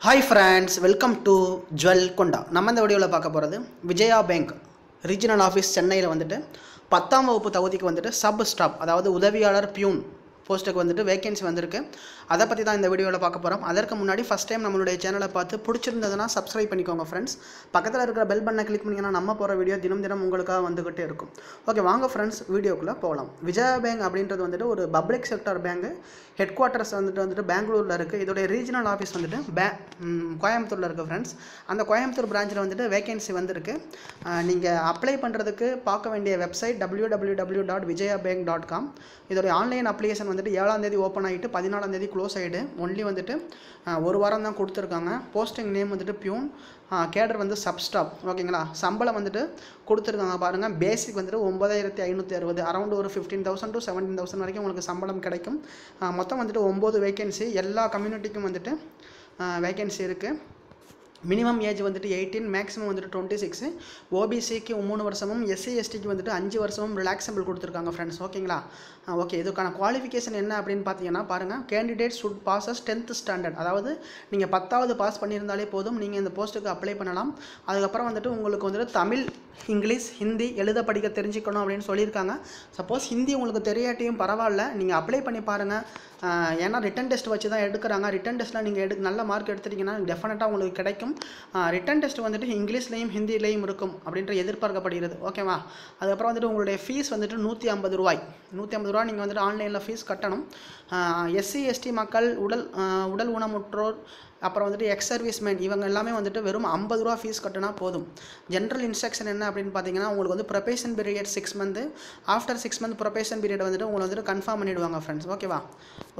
Hi friends welcome to jewel கொண்டா நம்ம இந்த வீடியோவில் பார்க்க போகிறது விஜயா பேங்க் ரீஜனல் ஆஃபீஸ் சென்னையில் வந்துட்டு பத்தாம் வகுப்பு தகுதிக்கு வந்துட்டு சப் ஸ்டாப் அதாவது உதவியாளர் பியூன் போஸ்ட்டுக்கு வந்துட்டு வேகன்சி வந்திருக்கு. அதை பற்றி தான் இந்த வீடியோவில் பார்க்க போகிறோம் அதற்கு முன்னாடி ஃபஸ்ட் டைம் நம்மளுடைய சேனலை பார்த்து பிடிச்சிருந்ததுன்னா சப்ஸ்கிரைப் பண்ணிக்கோங்க ஃப்ரெண்ட்ஸ் பக்கத்தில் இருக்கிற பெல் பண்ணை கிளிக் பண்ணிங்கன்னா நம்ம போகிற வீடியோ தினம் தினம் உங்களுக்காக வந்துக்கிட்டே இருக்கும். ஓகே வாங்க ஃப்ரெண்ட்ஸ் வீடியோக்குள்ளே போகலாம் விஜயா பேங்க் அப்படின்றது வந்துட்டு ஒரு public sector bank headquarters வந்துட்டு வந்துட்டு பெங்களூரில் இருக்குது இதோடைய ரீஜனல் ஆஃபீஸ் வந்துட்டு பே கோயம்புத்தூரில் இருக்குது ஃப்ரெண்ட்ஸ் அந்த கோயம்புத்தூர் பிரான்ச்சில் வந்துட்டு வேகன்சி வந்திருக்கு. நீங்கள் அப்ளை பண்ணுறதுக்கு பார்க்க வேண்டிய website W W W dot Vijaya bank dot com இதோடைய ஆன்லைன் அப்ளிகேஷன் வந்து வந்துட்டு ஏழாம் தேதி ஓப்பன் ஆகிட்டு பதினாலாம் தேதி க்ளோஸ் ஆகிடு ஒன்லி வந்துட்டு ஒரு வாரம் தான் கொடுத்துருக்காங்க. போஸ்டிங் நேம் வந்துட்டு பியூன் கேடர் வந்து சப்ஸ்டாப் ஓகேங்களா சம்பளம் வந்துட்டு கொடுத்துருக்காங்க பாருங்கள் பேசிக் வந்துட்டு ஒம்பதாயிரத்தி ஐநூற்றி அறுபது அரௌண்ட் ஒரு fifteen thousand to seventeen thousand வரைக்கும் உங்களுக்கு சம்பளம் கிடைக்கும். மொத்தம் வந்துட்டு ஒம்பது வேகன்சி எல்லா கம்யூனிட்டிக்கும் வந்துட்டு வேகன்சி இருக்குது மினிமம் ஏஜ் வந்துட்டு எயிட்டீன் மேக்ஸிமம் வந்துட்டு டுவெண்ட்டி சிக்ஸு. ஓபிசிக்கு மூணு வருஷமும் எஸ்சி எஸ்டிக்கு வந்துட்டு அஞ்சு வருஷமும் ரிலாக்ஸபிள் கொடுத்துருக்காங்க ஃப்ரெண்ட்ஸ் ஓகேங்களா? ஓகே. இதுக்கான குவாலிஃபிகேஷன் என்ன அப்படின்னு பார்த்தீங்கன்னா பாருங்கள் candidate should passes tenth standard அதாவது நீங்கள் பத்தாவது பாஸ் பண்ணியிருந்தாலே போதும். நீங்கள் இந்த போஸ்ட்டுக்கு அப்ளை பண்ணலாம். அதுக்கப்புறம் வந்துட்டு உங்களுக்கு வந்துட்டு தமிழ் இங்கிலீஷ் ஹிந்தி எழுத படிக்க தெரிஞ்சுக்கணும் அப்படின்னு சொல்லியிருக்காங்க. சப்போஸ் ஹிந்தி உங்களுக்கு தெரியாட்டியும் பரவாயில்ல. நீங்கள் அப்ளை பண்ணி பாருங்கள் ஏன்னா ரிட்டன் டெஸ்ட் வச்சு தான் எடுக்கிறாங்க ரிட்டன் டெஸ்ட்டில் நீங்கள் எடு நல்ல மார்க் எடுத்துட்டிங்கன்னா டெஃபினட்டாக உங்களுக்கு கிடைக்கும். ரிட்டன் டெஸ்ட் வந்துட்டு இங்கிலீஷ்லேயும் ஹிந்திலையும் இருக்கும் அப்படின்ற எதிர்பார்க்கப்படுகிறது. ஓகேவா அதுக்கப்புறம் வந்துட்டு உங்களுடைய ஃபீஸ் வந்துட்டு நூற்றி ஐம்பது ரூபாய். நூற்றி ஐம்பது ரூபா நீங்கள் வந்துட்டு ஆன்லைனில் ஃபீஸ் கட்டணும். எஸ்சி எஸ்டி மக்கள் உடல் உடல் ஊனமுற்றோர் அப்புறம் வந்துட்டு எக்ஸ் சர்வீஸ்மேன் இவங்க எல்லாமே வந்துட்டு வெறும் ஐம்பது ரூபா ஃபீஸ் கட்டினா போதும். ஜென்ரல் இன்ஸ்ட்ரக்ஷன் என்ன அப்படின்னு பார்த்தீங்கன்னா உங்களுக்கு வந்து probation period six month after six month probation period வந்துட்டு உங்களை வந்துட்டு கன்ஃபார்ம் பண்ணிவிடுவாங்க ஃப்ரெண்ட்ஸ் ஓகேவா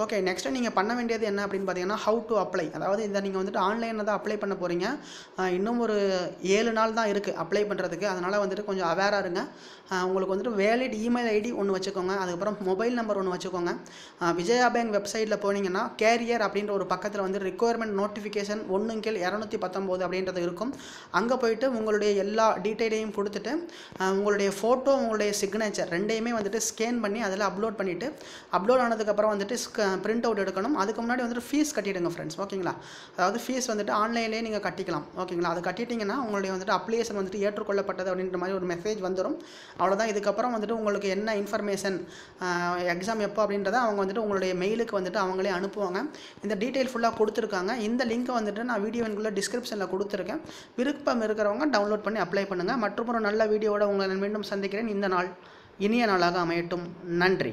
ஓகே நெக்ஸ்ட்டு நீங்கள் பண்ண வேண்டியது என்ன அப்படின்னு பார்த்தீங்கன்னா ஹவு டு அப்ளை அதாவது இதை நீங்கள் வந்துட்டு ஆன்லைனில் தான் அப்ளை பண்ண போகிறீங்க இன்னும் ஒரு ஏழு நாள் தான் இருக்குது அப்ளை பண்ணுறதுக்கு அதனால் வந்துட்டு கொஞ்சம் அவேராக இருங்க. உங்களுக்கு வந்துட்டு வேலிட் இமெயில் ஐடி ஒன்று வச்சுக்கோங்க. அதுக்கப்புறம் மொபைல் நம்பர் ஒன்று வச்சுக்கோங்க. விஜயா பேங்க் வெப்சைட்டில் போனீங்கன்னா கேரியர் அப்படின்ற ஒரு பக்கத்தில் வந்து ரிக்குவயர்மெண்ட் நோட்டிஃபிகேஷன் ஒன்று கீழ் இரநூத்தி பத்தொம்போது அப்படின்றது இருக்கும். அங்கே போயிட்டு உங்களுடைய எல்லா டீட்டெயிலையும் கொடுத்துட்டு உங்களுடைய ஃபோட்டோ உங்களுடைய சிக்னேச்சர் ரெண்டையுமே வந்துட்டு ஸ்கேன் பண்ணி அதில் அப்லோட் பண்ணிவிட்டு அப்லோட் ஆனதுக்கப்புறம் வந்துட்டு பிரிண்ட் அவுட் எடுக்கணும். அதுக்கு முன்னாடி வந்துட்டு ஃபீஸ் கட்டிவிடுங்க ஃப்ரெண்ட்ஸ் ஓகேங்களா அதாவது ஃபீஸ் வந்துட்டு ஆன்லைன்லேயே நீங்கள் கட்டிக்கலாம். ஓகேங்களா? அது கட்டிட்டிங்கன்னா உங்களுடைய வந்துட்டு அப்ளிகேஷன் வந்துட்டு ஏற்றுக்கொள்ளப்பட்டது அப்படின்ற மாதிரி ஒரு மெசேஜ் வந்துடும் அவ்வளோதான் இதுக்கப்புறம் வந்துட்டு உங்களுக்கு என்ன இன்ஃபர்மேஷன் எக்ஸாம் எப்போ அப்படின்றத அவங்க வந்துட்டு உங்களுடைய மெயிலுக்கு வந்துட்டு அவங்களே அனுப்புவாங்க. இந்த டீட்டெயில் ஃபுல்லாக கொடுத்துருக்காங்க. இந்த லிங்க்கை வந்துட்டு நான் வீடியோவின்குள்ளே டிஸ்கிரிப்ஷனில் கொடுத்துருக்கேன். விருப்பம் இருக்கிறவங்க டவுன்லோட் பண்ணி அப்ளை பண்ணுங்கள் மற்றும் ஒரு நல்ல வீடியோவோட உங்களை நான் மீண்டும் சந்திக்கிறேன். இந்த நாள் இனிய நாளாக அமையட்டும். நன்றி.